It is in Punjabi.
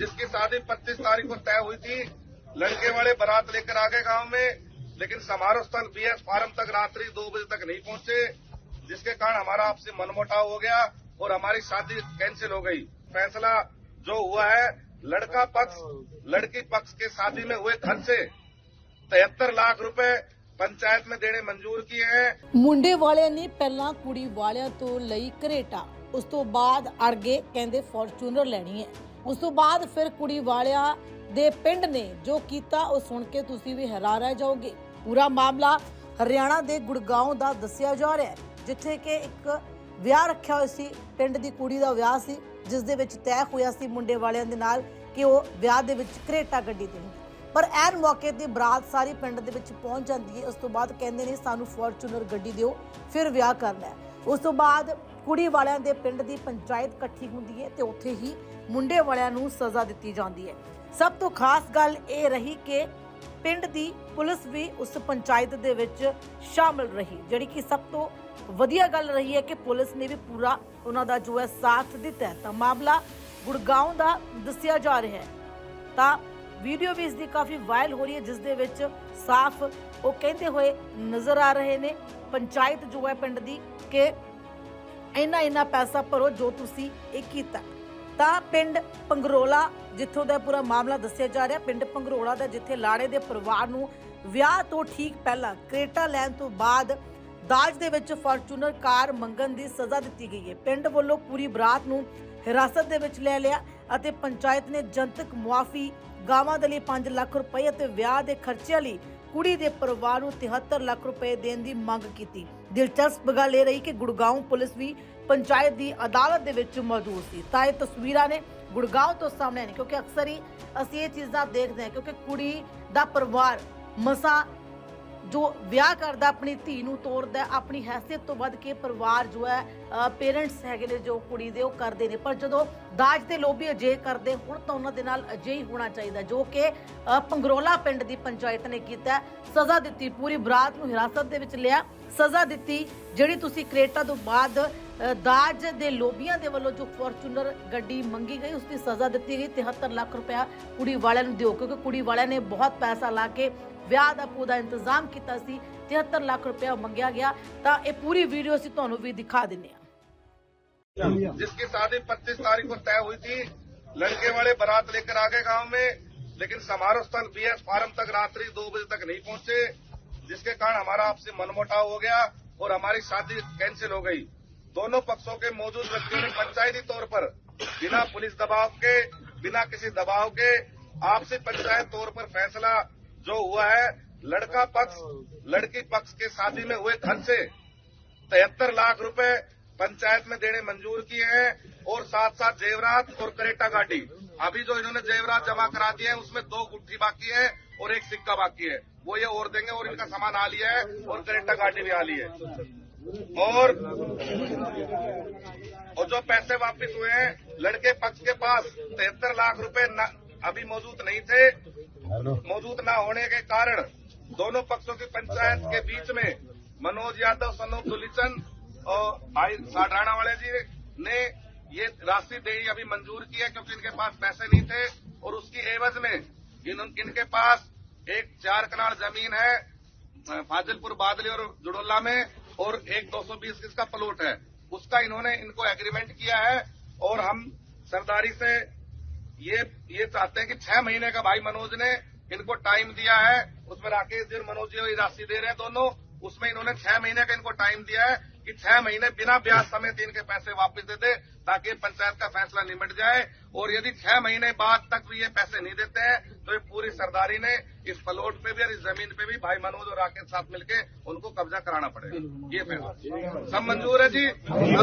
जिसकी शादी 25 तारीख को तय हुई थी, लड़के वाले बारात लेकर आ गए गाँव में, लेकिन समारोह स्थल बीएस फार्म तक रात्रि दो बजे तक नहीं पहुँचे, जिसके कारण हमारा आपसी मनमुटाव हो गया और हमारी शादी कैंसिल हो गई। फैसला जो हुआ है, लड़का पक्ष, लड़की पक्ष के शादी में हुए धन से, तिहत्तर लाख रुपए पंचायत में देने मंजूर किए हैं ਮੁੰਡੇ ਵਾਲਿਆਂ ਨੇ ਪਹਿਲਾਂ ਕੁੜੀ ਵਾਲਿਆਂ ਤੋਂ ਲਈ ਕਰੇਟਾ ਉਸ ਤੋਂ ਬਾਅਦ ਅਰਗੇ ਕਹਿੰਦੇ ਫੋਰਚੂਨਰ ਲੈਣੀ ਹੈ ਉਸ ਤੋਂ ਬਾਅਦ ਫਿਰ ਕੁੜੀ ਵਾਲਿਆਂ ਦੇ ਪਿੰਡ ਨੇ ਜੋ ਕੀਤਾ ਉਹ ਸੁਣ ਕੇ ਤੁਸੀਂ ਵੀ ਹੈਰਾਨ ਰਹਿ ਜਾਓਗੇ ਪੂਰਾ ਮਾਮਲਾ ਹਰਿਆਣਾ ਦੇ ਗੁੜਗਾਉਂ ਦਾ ਦੱਸਿਆ ਜਾ ਰਿਹਾ ਹੈ ਜਿੱਥੇ ਕਿ ਇੱਕ ਵਿਆਹ ਰੱਖਿਆ ਹੋਇਆ ਸੀ ਪਿੰਡ ਦੀ ਕੁੜੀ ਦਾ ਵਿਆਹ ਸੀ ਜਿਸ ਦੇ ਵਿੱਚ ਤੈਅ ਹੋਇਆ ਸੀ ਮੁੰਡੇ ਵਾਲਿਆਂ ਦੇ ਨਾਲ ਕਿ ਉਹ ਵਿਆਹ ਦੇ ਵਿੱਚ ਕਰੇਟਾ ਗੱਡੀ ਦੇਣਗੇ ਪਰ ਐਨ ਮੌਕੇ ਤੇ ਬਰਾਤ ਸਾਰੀ ਪਿੰਡ ਦੇ ਵਿੱਚ ਪਹੁੰਚ ਜਾਂਦੀ ਹੈ। ਉਸ ਤੋਂ ਬਾਅਦ ਕਹਿੰਦੇ ਨੇ ਸਾਨੂੰ ਫੋਰਚੂਨਰ ਗੱਡੀ ਦਿਓ, ਫਿਰ ਵਿਆਹ ਕਰਨਾ ਹੈ। ਉਸ ਤੋਂ ਬਾਅਦ ਕੁੜੀ ਵਾਲਿਆਂ ਦੇ ਪਿੰਡ ਦੀ ਪੰਚਾਇਤ ਇਕੱਠੀ ਹੁੰਦੀ ਹੈ ਤੇ ਉੱਥੇ ਹੀ ਮੁੰਡੇ ਵਾਲਿਆਂ ਨੂੰ ਸਜ਼ਾ ਦਿੱਤੀ ਜਾਂਦੀ ਹੈ। ਸਭ ਤੋਂ ਖਾਸ ਗੱਲ ਇਹ ਰਹੀ ਕਿ ਪਿੰਡ ਦੀ ਪੁਲਿਸ ਵੀ ਉਸ ਪੰਚਾਇਤ ਦੇ ਵਿੱਚ ਸ਼ਾਮਲ ਰਹੀ, ਜਿਹੜੀ ਕਿ ਸਭ ਤੋਂ ਵਧੀਆ ਗੱਲ ਰਹੀ ਹੈ ਕਿ ਪੁਲਿਸ ਨੇ ਵੀ ਪੂਰਾ ਉਹਨਾਂ ਦਾ ਜੋ ਹੈ ਸਾਥ ਦਿੱਤਾ ਤਾਂ ਮਾਮਲਾ ਗੁੜਗਾਉਂ ਦਾ ਦੱਸਿਆ ਜਾ ਰਿਹਾ ਹੈ। ਤਾਂ ਵੀਡੀਓ ਵੀ ਇਸ ਦੀ ਕਾਫੀ ਵਾਇਰਲ ਹੋ ਰਹੀ ਹੈ, ਜਿਸ ਦੇ ਵਿੱਚ ਸਾਫ਼ ਉਹ ਕਹਿੰਦੇ ਹੋਏ ਨਜ਼ਰ ਆ ਰਹੇ ਨੇ। ਪੰਚਾਇਤ ਜੋ ਹੈ ਪਿੰਡ ਦੀ ਕਿ ਇੰਨਾ ਇੰਨਾ ਪੈਸਾ ਭਰੋ ਜੋ ਤੁਸੀਂ ਇਹ ਕੀਤਾ। ਤਾਂ ਪਿੰਡ ਪੰਗਰੋਲਾ, ਜਿੱਥੋਂ ਦਾ ਪੂਰਾ ਮਾਮਲਾ ਦੱਸਿਆ ਜਾ ਰਿਹਾ, ਪਿੰਡ ਪੰਗਰੋਲਾ ਦਾ ਜਿੱਥੇ ਲਾੜੇ ਦੇ ਪਰਿਵਾਰ ਨੂੰ ਵਿਆਹ ਤੋਂ ਠੀਕ ਪਹਿਲਾਂ ਕ੍ਰੇਟਾ ਲੈਣ ਤੋਂ ਬਾਅਦ ਦਾਜ ਦੇ ਵਿੱਚ ਫਾਰਚੂਨਰ ਕਾਰ ਮੰਗਣ ਦੀ ਸਜ਼ਾ ਦਿੱਤੀ ਗਈ ਹੈ। ਪਿੰਡ ਵੱਲੋਂ ਪੂਰੀ ਬਰਾਤ ਨੂੰ ਹਿਰਾਸਤ ਦੇ ਵਿੱਚ ਲੈ ਲਿਆ ਅਤੇ ਪੰਚਾਇਤ ਨੇ ਜਨਤਕ ਮੁਆਫੀ ਗਾਵਾਂ ਦੇ ਲਈ 5 ਲੱਖ ਰੁਪਏ ਅਤੇ ਵਿਆਹ ਦੇ ਖਰਚਿਆਂ ਲਈ ਕੁੜੀ ਦੇ ਪਰਿਵਾਰ ਨੂੰ 73 ਲੱਖ ਰੁਪਏ ਦੇਣ ਦੀ ਮੰਗ ਕੀਤੀ। ਦਿਲਚਸਪ ਗੱਲ ਇਹ ਰਹੀ ਕਿ ਗੁੜਗਾਉਂ ਪੁਲਿਸ ਵੀ ਪੰਚਾਇਤ ਦੀ ਅਦਾਲਤ ਦੇ ਵਿੱਚ ਮੌਜੂਦ ਸੀ। ਤਾਂ ਇਹ ਤਸਵੀਰਾਂ ਨੇ ਗੁੜਗਾਉਂ ਤੋਂ ਸਾਹਮਣੇ ਨੇ, ਕਿਉਂਕਿ ਅਕਸਰ ਹੀ ਅਸੀਂ ਇਹ ਚੀਜ਼ਾਂ ਦੇਖਦੇ ਹਾਂ, ਕਿਉਂਕਿ ਕੁੜੀ ਦਾ ਪਰਿਵਾਰ ਮਸਾ ਜੋ ਵਿਆਹ ਕਰਦਾ, ਆਪਣੀ ਧੀ ਨੂੰ ਤੋਰਦਾ, ਆਪਣੀ ਹੈਸੀਅਤ ਤੋਂ ਵੱਧ ਕੇ ਪਰਿਵਾਰ ਜੋ ਹੈ ਪੇਰੈਂਟਸ ਹੈਗੇ ਨੇ ਜੋ ਕੁੜੀ ਦੇ, ਉਹ ਕਰਦੇ ਨੇ। ਪਰ ਜਦੋਂ ਦਾਜ ਦੇ ਲੋਭੀ ਅਜੇ ਕਰਦੇ ਹੁਣ, ਤਾਂ ਉਹਨਾਂ ਦੇ ਨਾਲ ਅਜੇ ਹੀ ਹੋਣਾ ਚਾਹੀਦਾ, ਜੋ ਕਿ ਪੰਗਰੋਲਾ ਪਿੰਡ ਦੀ ਪੰਚਾਇਤ ਨੇ ਕੀਤਾ। ਸਜ਼ਾ ਦਿੱਤੀ, ਪੂਰੀ ਬਰਾਤ ਨੂੰ ਹਿਰਾਸਤ ਦੇ ਵਿੱਚ ਲਿਆ। ਸਜ਼ਾ ਦਿੱਤੀ, ਜਿਹੜੀ ਤੁਸੀਂ ਕ੍ਰੇਟਾ ਤੋਂ ਬਾਅਦ ਦਾਜ ਦੇ ਲੋਭੀਆਂ ਦੇ ਵੱਲੋਂ ਜੋ ਫੋਰਚੂਨਰ ਗੱਡੀ ਮੰਗੀ ਗਈ, ਉਸ ਦੀ ਸਜ਼ਾ ਦਿੱਤੀ ਗਈ। 73 ਲੱਖ ਰੁਪਇਆ ਕੁੜੀ ਵਾਲਿਆਂ ਨੂੰ ਦਿਓ, ਕਿਉਂਕਿ ਕੁੜੀ ਵਾਲਿਆਂ ਨੇ ਬਹੁਤ ਪੈਸਾ ਲਾ ਕੇ ਵਿਆਹ ਦਾ ਪੂਰਾ ਇੰਤਜ਼ਾਮ ਕੀਤਾ ਸੀ 73 ਲੱਖ ਰੁਪਇਆ ਮੰਗਿਆ ਗਿਆ ਤਾਂ ਇਹ ਪੂਰੀ ਵੀਡੀਓ ਅਸੀਂ ਤੁਹਾਨੂੰ ਵੀ ਦਿਖਾ ਦਿੰਨੇ ਆ जिसकी शादी 25 तारीख को तय हुई थी लड़के वाले बारात लेकर आ गए गांव में लेकिन समारोह स्थल बीएस फार्म तक रात्रि दो बजे तक नहीं पहुंचे जिसके कारण हमारा आपसी मनमुटाव हो गया और हमारी शादी कैंसिल हो गई दोनों पक्षों के मौजूद व्यक्तियों ने पंचायती तौर पर बिना पुलिस दबाव के बिना किसी दबाव के आपसी पंचायत तौर पर फैसला जो हुआ है, लड़का पक्ष, लड़की पक्ष के शादी में हुए धन से तिहत्तर लाख रुपए पंचायत में देने मंजूर किए हैं और साथ साथ जेवरात और करेटा गाड़ी अभी जो इन्होंने जेवरात जमा करा दिए हैं, उसमें दो गुट्ठी बाकी है और एक सिक्का बाकी है। वो ये और देंगे और इनका सामान आ लिया है और करेटा गाड़ी भी आ ली है। और और जो पैसे वापस हुए हैं, लड़के पक्ष के पास तिहत्तर लाख रुपए अभी मौजूद नहीं थे। मौजूद न होने के कारण दोनों पक्षों की पंचायत के बीच में मनोज यादव सनोज दुलीचंद और भाई साडराना वाले जी ने ये राशि देनी अभी मंजूर की है क्योंकि इनके पास पैसे नहीं थे और उसकी एवज में इन, इनके पास एक चार कनाल ज़मीन है फाजिलपुर बादली और जुड़ोला में और एक 220 इसका प्लॉट है। उसका इन्होंने इनको एग्रीमेंट किया है और हम सरदारी से ये ये चाहते हैं कि छह महीने का भाई मनोज ने इनको टाइम दिया है, उसमें राकेश जी और मनोज जी राशि दे रहे हैं दोनों, उसमें इन्होंने छह महीने का इनको टाइम दिया है कि छह महीने बिना ब्याज समेत इनके पैसे वापस दे दे, ताकि पंचायत का फैसला निमट जाए, और यदि छह महीने बाद तक भी ये पैसे नहीं देते हैं तो ये पूरी सरदारी ने इस प्लॉट पे भी और इस ज़मीन पे भी भाई मनोज और राकेश साथ मिलके उनको कब्जा कराना पड़ेगा। ये फैसला। सब मंजूर है जी?